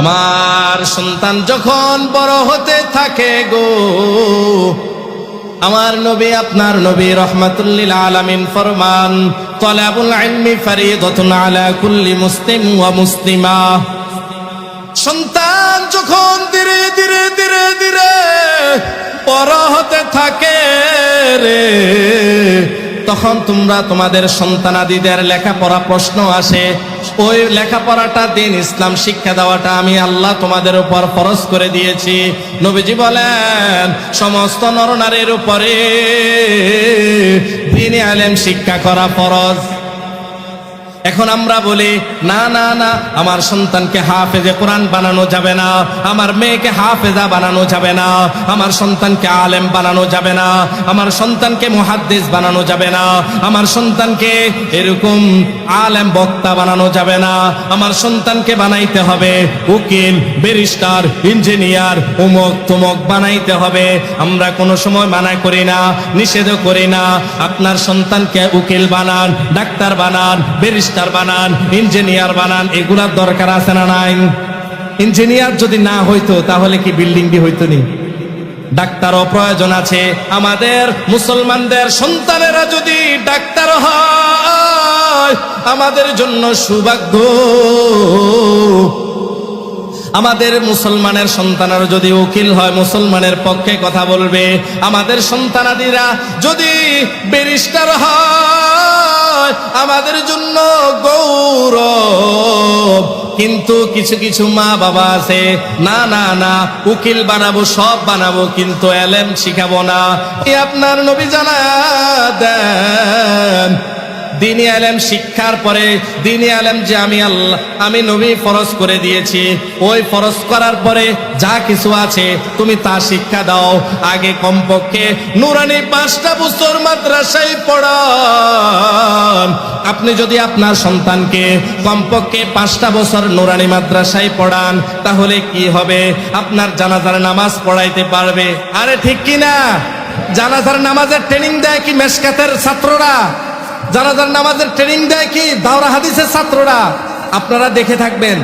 আমার সন্তান যখন বড় হতে থাকে গো, আমার নবী, আপনার নবী রহমাতুল্লিল আলামিন ফরমান, তলাবুল ইলমি ফরিদাতুন আলা কুল্লি মুসলিম ওয়া মুসলিমা। সন্তান যখন ধীরে ধীরে ধীরে ধীরে বড় হতে থাকে রে তখন তোমরা তোমাদের সন্তানাদিদের লেখাপড়া প্রশ্ন আসে, ওই লেখাপড়াটা দিন ইসলাম শিক্ষা দেওয়াটা আমি আল্লাহ তোমাদের উপর ফরজ করে দিয়েছি। নবীজি বলেন, সমস্ত নরনারীর উপরে দিন আলেম শিক্ষা করা ফরজ। এখন আমরা বলি, না না না, আমার সন্তানকে হাফেজে কোরআন বানানো যাবে না, আমার মেয়েকে হাফেজা বানানো যাবে না, আমার সন্তানকে আলেম বানানো যাবে না, আমার সন্তানকে মুহাদ্দিস বানানো যাবে না, আমার সন্তানকে এরকম আলেম বক্তা বানানো যাবে না, আমার সন্তানকে বানাইতে হবে উকিল, ব্যারিস্টার, ইঞ্জিনিয়ার, উমক তুমক বানাইতে হবে, আমরা কোনো সময় মানা করি না, নিষেধও করি না, আপনার সন্তানকে উকিল বানান, ডাক্তার বানান, ব্যারিস্টার বানান, ইঞ্জিনিয়ার বানান, এগুলার দরকার আছে না নাই? ইঞ্জিনিয়ার যদি না হইতো, তাহলে কি বিল্ডিংটি হইতো নি? ডাক্তারও প্রয়োজন আছে। আমাদের মুসলমানদের সন্তানেরা যদি ডাক্তার হয়, আমাদের জন্য সৌভাগ্য। আমাদের মুসলমানের সন্তানেরা যদি উকিল হয়, মুসলমানের পক্ষে কথা বলবে। আমাদের সন্তানাদিরা যদি ব্যারিস্টার হয় আমাদের জন্য গৌরব। কিন্তু কিছু কিছু মা বাবা আছে, না না না, উকিল বানাবো, সব বানাবো, কিন্তু এলেম শিখাবো না। আপনার নবী জানা দেন দিনী আলেম শিক্ষার পরে দিনী আলেম যে আমি আল্লাহ, আমি নবী ফরজ করে দিয়েছি, ওই ফরজ করার পরে যা কিছু আছে তুমি তা শিক্ষা দাও। আগে কমপক্ষে নুরানি পাঁচটা বছর মাদ্রাসায় পড়ান আপনি যদি আপনার সন্তানকে কমপক্ষে পাঁচটা বছর নুরানি মাদ্রাসায় পড়ান, তাহলে কি হবে? আপনার জানাজার নামাজ পড়াইতে পারবে। আরে ঠিক কি না জানাজার নামাজের ট্রেনিং দেয় কি মেসকাতের ছাত্ররা? জানাজার নামাজের ট্রেনিং দেয় কি? দাওরা হাদিসের ছাত্ররা, আপনারা দেখে থাকবেন,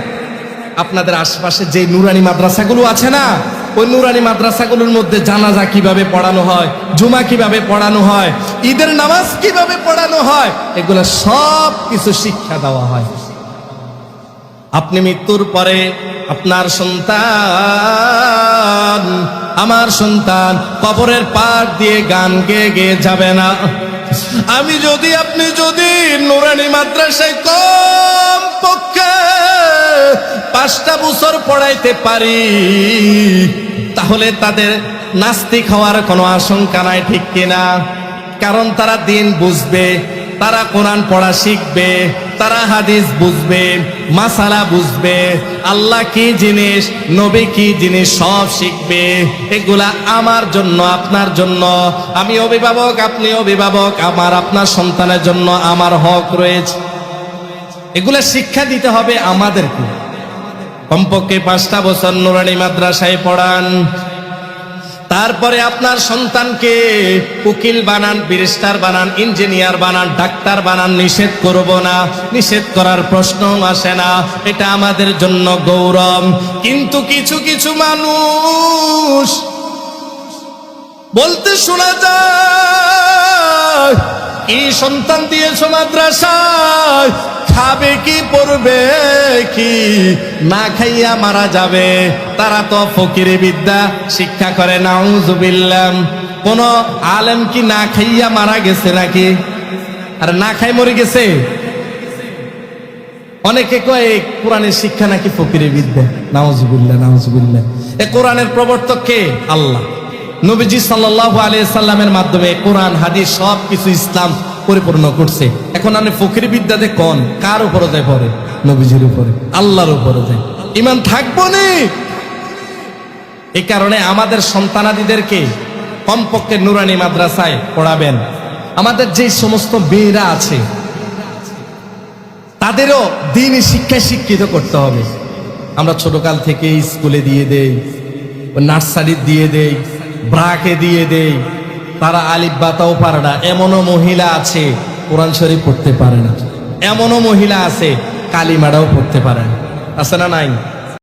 আপনাদের আশপাশে যে নুরানি মাদ্রাসাগুলো আছে না, ওই নুরানি মাদ্রাসাগুলোর মধ্যে জানাজা কীভাবে পড়ানো হয়, জুমা কীভাবে পড়ানো হয়, ঈদের নামাজ কীভাবে পড়ানো হয়, এগুলো সব কিছু শিক্ষা দেওয়া হয়। আপনি মৃত্যুর পরে আপনার সন্তান, আমার সন্তান কবরের পাড় দিয়ে গান গেয়ে গেয়ে যাবে না। আমি যদি, আপনি যদি নুরানি মাদ্রাসায় কম পক্ষে পাঁচটা বছর পড়াইতে পারি, তাহলে তাদের নাস্তিক হওয়ার কোনো আশঙ্কা নাই, ঠিক কিনা? কারণ তারা দিন বুঝবে, তারা কোরআন পড়া শিখবে তারা হাদিস বুঝবে, মাসালা বুঝবে, আল্লাহ কি জিনিস, নবী কি জিনিস সব শিখবে। এগুলা আমার জন্য, আপনার জন্য। আমি অভিভাবক, আপনি অভিভাবক, আমার আপনার সন্তানের জন্য আমার হক রয়েছে। এগুলা শিক্ষা দিতে হবে আমাদেরকে। কমপক্ষে পাঁচটা বছর নুরানি মাদ্রাসায় পড়ান তারপরে আপনার সন্তানকে উকিল বানান, ব্যারিস্টার বানান, ইঞ্জিনিয়ার বানান, ডাক্তার বানান, নিষেধ করব না। নিষেধ করার প্রশ্ন আসে না। এটা আমাদের জন্য গৌরব। কিন্তু কিছু কিছু মানুষ বলতে শোনা যায় কি সন্তান দিয়েছ মাদ্রাসায় খাবে কি পড়বে কি? না খাইয়া মারা যাবে। তারা তো ফকিরি বিদ্যা, শিক্ষা করে নাউজুবিল্লাম কোন আলেম কি না খাইয়া মারা গেছে নাকি? আর না খাই মরে গেছে। অনেকে কয় কোরআনের শিক্ষা নাকি ফকিরি বিদ্যা? নাউজুবিল্লাহ নাউজুবিল্লাহ। এ কোরআনের প্রবর্তক কে? আল্লাহ। নবীজি সাল্লাল্লাহু আলাইহি সাল্লামের মাধ্যমে কোরআন, হাদিস সব কিছু ইসলাম পরিপূর্ণ করছে। এখন আপনি ফকির বিদ্যাতে কোন? কার উপরে যায় পরে? নবীজির উপরে। আল্লাহর উপরে যায়। ইমান থাকব নি? এই কারণে আমাদের সন্তানাদিদেরকে কমপক্ষে নুরানি মাদ্রাসায় পড়াবেন। আমাদের যে সমস্ত মেয়েরা আছে, তাদেরও দিনই শিক্ষায় শিক্ষিত করতে হবে। আমরা ছোটকাল থেকে স্কুলে দিয়ে দেই নার্সারি দিয়ে দেই, ব্রাকে দিয়ে দেই তারা আলিফ বাতাও পারে না। এমনও মহিলা আছে, কোরআন শরীফ পড়তে পারে না। এমনও মহিলা আছে, কালিমাটাও পড়তে পারে না। আছে না নাই?